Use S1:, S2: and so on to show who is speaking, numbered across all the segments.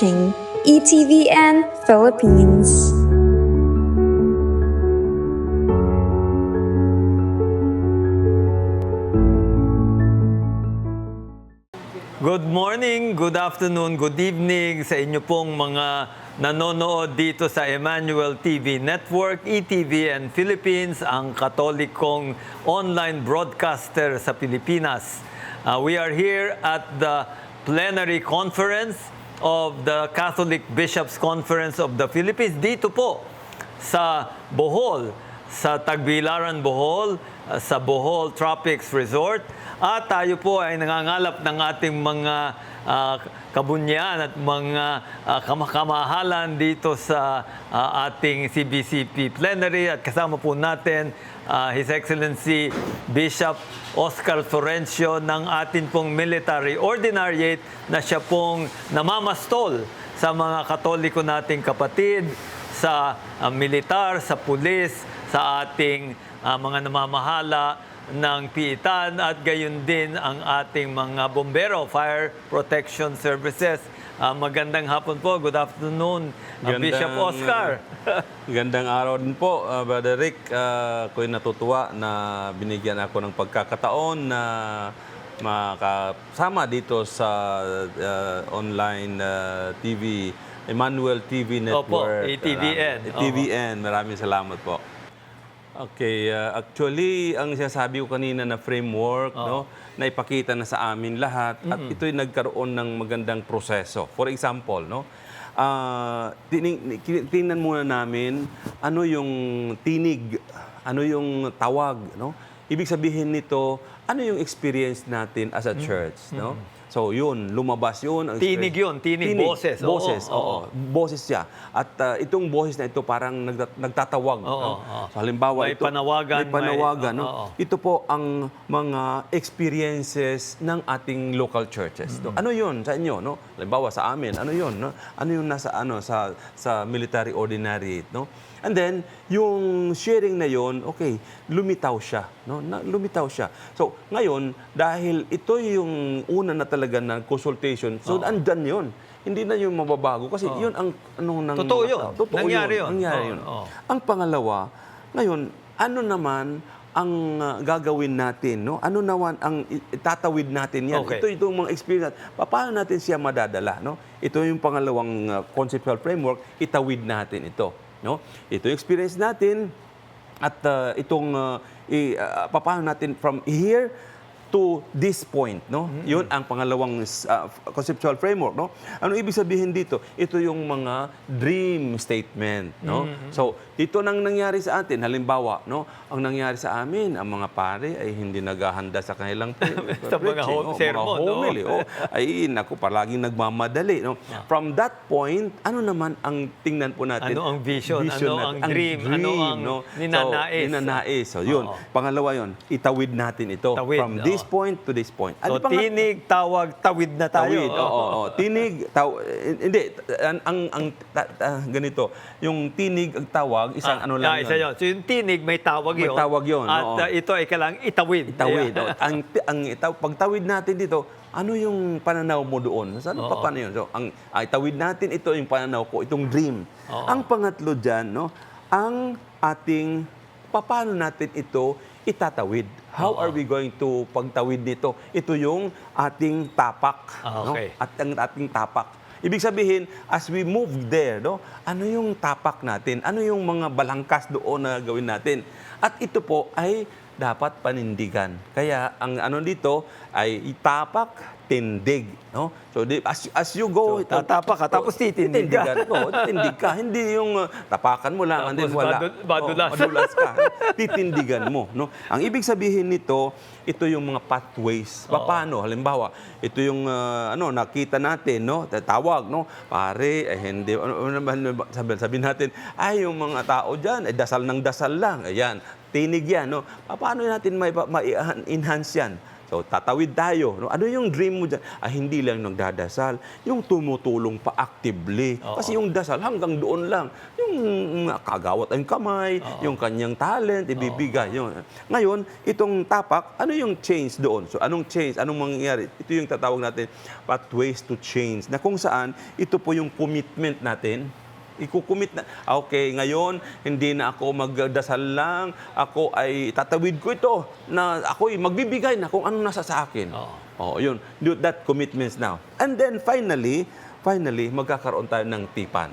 S1: watching ETVN Philippines.
S2: Good morning, good afternoon, good evening sa inyo pong mga nanonood dito sa Emmanuel TV Network, ETVN Philippines, ang katolikong online broadcaster sa Pilipinas. Uh, we are here at the plenary conference of the Catholic Bishops Conference of the Philippines dito po sa Bohol, sa Tagbilaran, Bohol, uh, sa Bohol Tropics Resort. At tayo po ay nangangalap ng ating mga uh, kabunyan at mga uh, kamakamahalan dito sa uh, ating CBCP plenary. At kasama po natin uh, His Excellency Bishop Oscar Florencio ng atin pong military ordinariate na siya pong namamastol sa mga katoliko nating kapatid, sa uh, militar, sa pulis, sa ating uh, mga namamahala ng piitan at gayon din ang ating mga bombero, fire protection services. Uh, magandang hapon po. Good afternoon, uh, Bishop
S3: Gandang,
S2: Oscar.
S3: Gandang araw din po, uh, Brother Rick. Uh, ako'y natutuwa na binigyan ako ng pagkakataon na makasama dito sa uh, online uh, TV, Emmanuel TV
S2: Opo,
S3: Network.
S2: ATVN.
S3: Maraming- ATVN. Maraming salamat po. Okay, uh, actually, ang sinasabi ko kanina na framework, no, na ipakita na sa amin lahat at ito'y nagkaroon ng magandang proseso. For example, no, ah, tining, tingnan muna namin ano yung tinig, ano yung tawag, no? Ibig sabihin nito, ano yung experience natin as a church, no? So yun, lumabas yun.
S2: Tinig yun, tinig, boses. Oo,
S3: Boses, oo.
S2: oo.
S3: Boses siya. At ah, itong boses na ito parang nagtat- nagtatawag.
S2: Oo,
S3: no?
S2: oo.
S3: So halimbawa,
S2: May
S3: ito,
S2: panawagan,
S3: may panawagan.
S2: may-
S3: no?
S2: oo, oo.
S3: Ito po ang mga experiences ng ating local churches. no? Ano 'yun sa inyo, no? Halimbawa sa amin, ano 'yun, no? Ano 'yung nasa ano sa sa military ordinary, no? And then, yung sharing na yon, okay, lumitaw siya. No? Na, lumitaw siya. So, ngayon, dahil ito yung una na talaga na consultation, so andyan yon Hindi na yung mababago. Kasi yun ang ano nang...
S2: Totoo yun.
S3: Totoo
S2: Nangyari yun.
S3: Nangyari
S2: Oo,
S3: yun.
S2: oo.
S3: Ang pangalawa, ngayon, ano naman ang uh, gagawin natin, no? Ano naman ang itatawid natin yan?
S2: Okay.
S3: Ito itong mga experience. Pa- Paano natin siya madadala, no? Ito yung pangalawang uh, conceptual framework, itawid natin ito, no? Ito experience natin at uh, itong uh, i, uh, natin from here to this point, no? Yun ang pangalawang uh, conceptual framework, no? Ano ibig sabihin dito? Ito yung mga dream statement, no? So, dito nang nangyari sa atin, halimbawa, no? Ang nangyari sa amin, ang mga pare ay hindi naghahanda sa kanilang
S2: Sa mga home
S3: oh,
S2: sermon,
S3: mga
S2: no?
S3: homily, oh. Ay, naku, palaging nagmamadali, no? From that point, ano naman ang tingnan po natin?
S2: Ano ang vision? Ano ang
S3: natin.
S2: dream? Ano ang ninanais?
S3: So, ninanais. So, yun.
S2: Oo.
S3: Pangalawa yun, itawid natin ito.
S2: Tawid,
S3: From this
S2: oo.
S3: point to this point.
S2: So,
S3: Ano pa nga-
S2: tinig, tawag, tawid na tayo.
S3: Tawid, oo, oo, oo. Tinig, taw, eh, hindi, ang, ang, ang ta- ta- ganito, yung tinig, ang tawag, isang
S2: Ah,
S3: ano lang
S2: isa yun. So yung tinig, may tawag
S3: May
S2: yun.
S3: tawag yun,
S2: At
S3: oo.
S2: uh, ito ay kailangang itawid.
S3: Itawid.
S2: Yeah.
S3: oh. ang, ang itaw, pagtawid natin dito, ano yung pananaw mo doon? Saan pa paano yun? So, ang, ang itawid natin, ito yung pananaw ko, itong dream.
S2: Oo.
S3: Ang pangatlo dyan, no, ang ating, paano natin ito itatawid? How are we going to pagtawid nito? Ito yung ating tapak.
S2: Ah,
S3: no?
S2: okay.
S3: At ang ating tapak. Ibig sabihin, as we move there, no, ano yung tapak natin? Ano yung mga balangkas doon na gawin natin? At ito po ay dapat panindigan. Kaya ang ano dito ay itapak, tindig, no? So di, as, as you go,
S2: So, tatapak ka, tapos titindig ka.
S3: titindigan. Oo, tindig ka. Hindi yung uh, tapakan mo lang, and then
S2: Tapos
S3: wala.
S2: badul- badulas.
S3: Oo, badulas ka. Titindigan mo, no? Ang ibig sabihin nito, ito yung mga pathways. Paano? Halimbawa, ito yung uh, ano nakita natin, no? Tawag, no? Pare, eh, hindi ano, ano naman sabi, sabihin natin, ay yung mga tao diyan, eh, dasal ng dasal lang. Ayan, tinig yan, no? Paano natin may ma-enhance yan? So, tatawid tayo. No? Ano yung dream mo dyan? Ah, hindi lang nagdadasal. Yung tumutulong pa actively.
S2: Oo.
S3: Kasi yung dasal hanggang doon lang. Yung mm, kagawat ang kamay, yung kanyang talent, ibibigay. Yun. Ngayon, itong tapak, ano yung change doon? So, anong change? Anong mangyayari? Ito yung tatawag natin, pathways to change. Na kung saan, ito po yung commitment natin ikukumit na, ah, okay, ngayon, hindi na ako magdasal lang, ako ay tatawid ko ito, na ako ay magbibigay na kung anong nasa sa akin.
S2: Oo.
S3: Oh, yun. Do that commitments now. And then finally, finally, magkakaroon tayo ng tipan,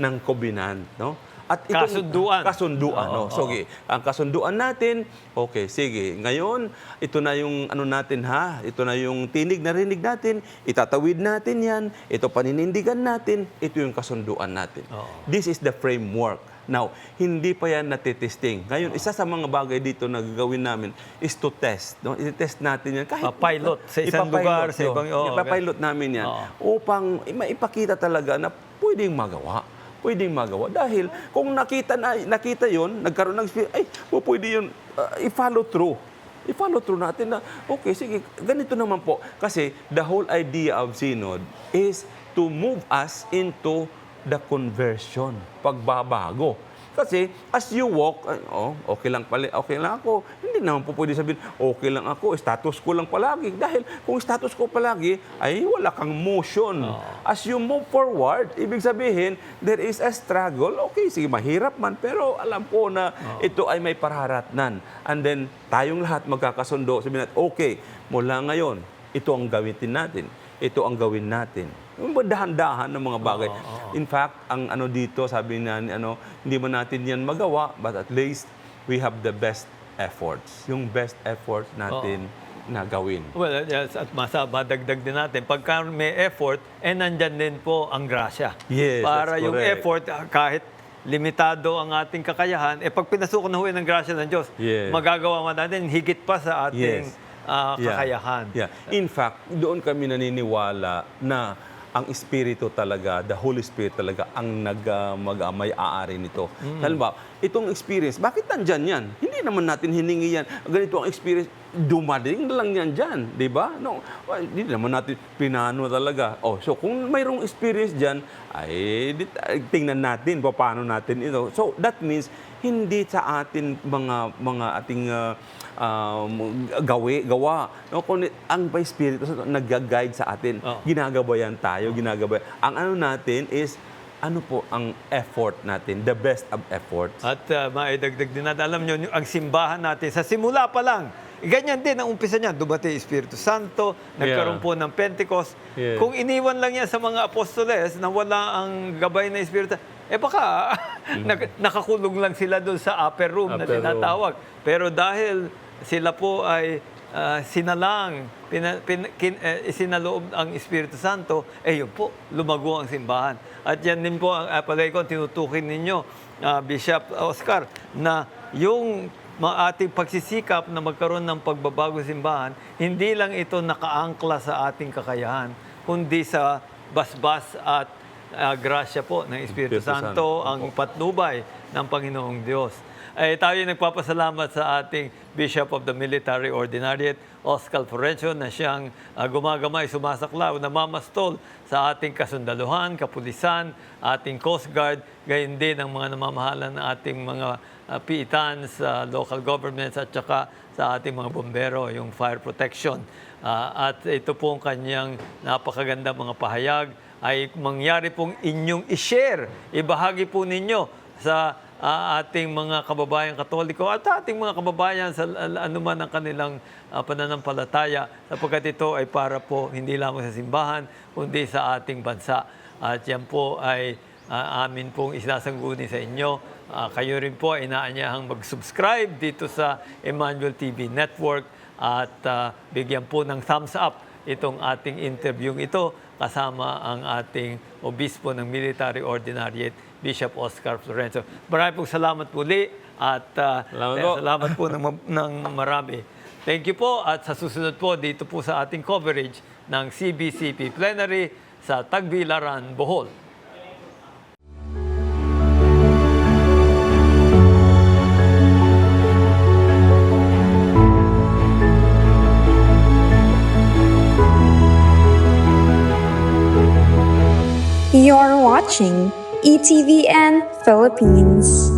S3: ng covenant, no? At
S2: Kasunduan.
S3: Kasunduan,
S2: Oo,
S3: no? So, okay, ang kasunduan natin, okay, sige. Ngayon, ito na yung ano natin ha, ito na yung tinig na rinig natin, itatawid natin yan, ito paninindigan natin, ito yung kasunduan natin.
S2: Oo.
S3: This is the framework. Now, hindi pa yan natitesting. Ngayon, isa sa mga bagay dito na gagawin namin is to test. No? I-test natin yan. Kahit
S2: Pa-pilot sa isang
S3: Ipapilot
S2: lugar, sa ibang- oo,
S3: Ipapilot namin yan.
S2: Oo.
S3: Upang maipakita talaga na pwedeng magawa. Pwedeng magawa. Dahil kung nakita na nakita yon nagkaroon ng ay, po pwede yun, uh, i-follow through. I-follow through natin na, okay, sige, ganito naman po. Kasi the whole idea of synod is to move us into the conversion, pagbabago. Kasi as you walk, ay, oh, okay lang pala, okay lang ako. Hindi naman po pwede sabihin, okay lang ako, status ko lang palagi. Dahil kung status ko palagi, ay wala kang motion. As you move forward, ibig sabihin, there is a struggle. Okay, sige, mahirap man, pero alam ko na ito ay may pararatnan. And then, tayong lahat magkakasundo. Sabihin natin, okay, mula ngayon, ito ang gawin natin. Ito ang gawin natin. Dahan-dahan ng mga bagay. In fact, ang ano dito, sabi na, ano, hindi man natin yan magawa, but at least we have the best efforts. Yung best effort natin na gawin.
S2: Well, yes, at masa, madagdag din natin, pagka may effort, eh nandyan din po ang grasya.
S3: Yes,
S2: Para yung
S3: correct.
S2: effort, ah, kahit limitado ang ating kakayahan, eh pag pinasukan na ho ng grasya ng Diyos,
S3: Yes.
S2: magagawa man natin higit pa sa ating
S3: Yes. Yeah.
S2: kakayahan.
S3: Yeah. In fact, doon kami naniniwala na ang Espiritu talaga, the Holy Spirit talaga ang nag, uh, mag, uh, may-aari nito.
S2: Mm.
S3: Halimbawa, itong experience, bakit nandyan yan? Hindi naman natin hiningi yan. Ganito ang experience, dumating lang yan dyan. Di ba? No, well, hindi naman natin pinano talaga. Oh, so kung mayroong experience dyan, ay tingnan natin pa paano natin ito. So that means hindi sa atin mga mga ating uh, um, gawi, gawa. No, kundi ang by Santo nag-guide sa atin.
S2: Oo.
S3: Ginagabayan tayo, ginagabayan. Ang ano natin is ano po ang effort natin, the best of efforts.
S2: At uh, maidagdag din natin, alam nyo, ang simbahan natin, sa simula pa lang, ganyan din ang umpisa niya. Dumating Espiritu Santo, nagkaroon
S3: Yeah.
S2: po ng Pentecost.
S3: Yeah.
S2: Kung iniwan lang yan sa mga apostoles na wala ang gabay na Espiritu, eh baka nak- nakakulong lang sila doon sa upper room na.
S3: Upper room.
S2: tinatawag. Pero dahil sila po ay ah, sinalang, pina, pin, kin, eh, isinaloob ang Espiritu Santo, eh yun po, lumago ang simbahan. At yan din po ang uh, palagi ko, tinutukin ninyo, ah, Bishop Oscar, na yung ating pagsisikap na magkaroon ng pagbabago simbahan, hindi lang ito nakaangkla sa ating kakayahan, kundi sa basbas at ah, grasya po ng Espiritu Santo,
S3: Santo.
S2: ang patnubay ng Panginoong Diyos. Ay tayo ay nagpapasalamat sa ating Bishop of the Military Ordinariate, Oscar Florencio, na siyang ah, gumagamay, sumasaklaw, namamastol sa ating kasundaluhan, kapulisan, ating Coast Guard, gayon din ang mga namamahalan ng ating mga ah, piitan sa local governments at saka sa ating mga bombero, yung fire protection. Ah, at ito po ang kanyang napakaganda mga pahayag ay mangyari pong inyong i-share, ibahagi po ninyo sa ah, ating mga kababayan katoliko at ating mga kababayan sa al- anuman ang kanilang ah, pananampalataya sapagkat ito ay para po hindi lamang sa simbahan kundi sa ating bansa. At yan po ay ah, amin pong isasangguni sa inyo. Ah, kayo rin po ay inaanyahang mag-subscribe dito sa Emmanuel TV Network at ah, bigyan po ng thumbs up itong ating interview ito kasama ang ating obispo ng Military Ordinariate, Bishop Oscar Florenzo. Maraming pong salamat muli at ah,
S3: Salamat
S2: eh,
S3: po.
S2: salamat po ng, ng marami. Thank you po at sa susunod po dito po sa ating coverage ng CBCP Plenary sa Tagbilaran, Bohol.
S1: Watching ETVN Philippines.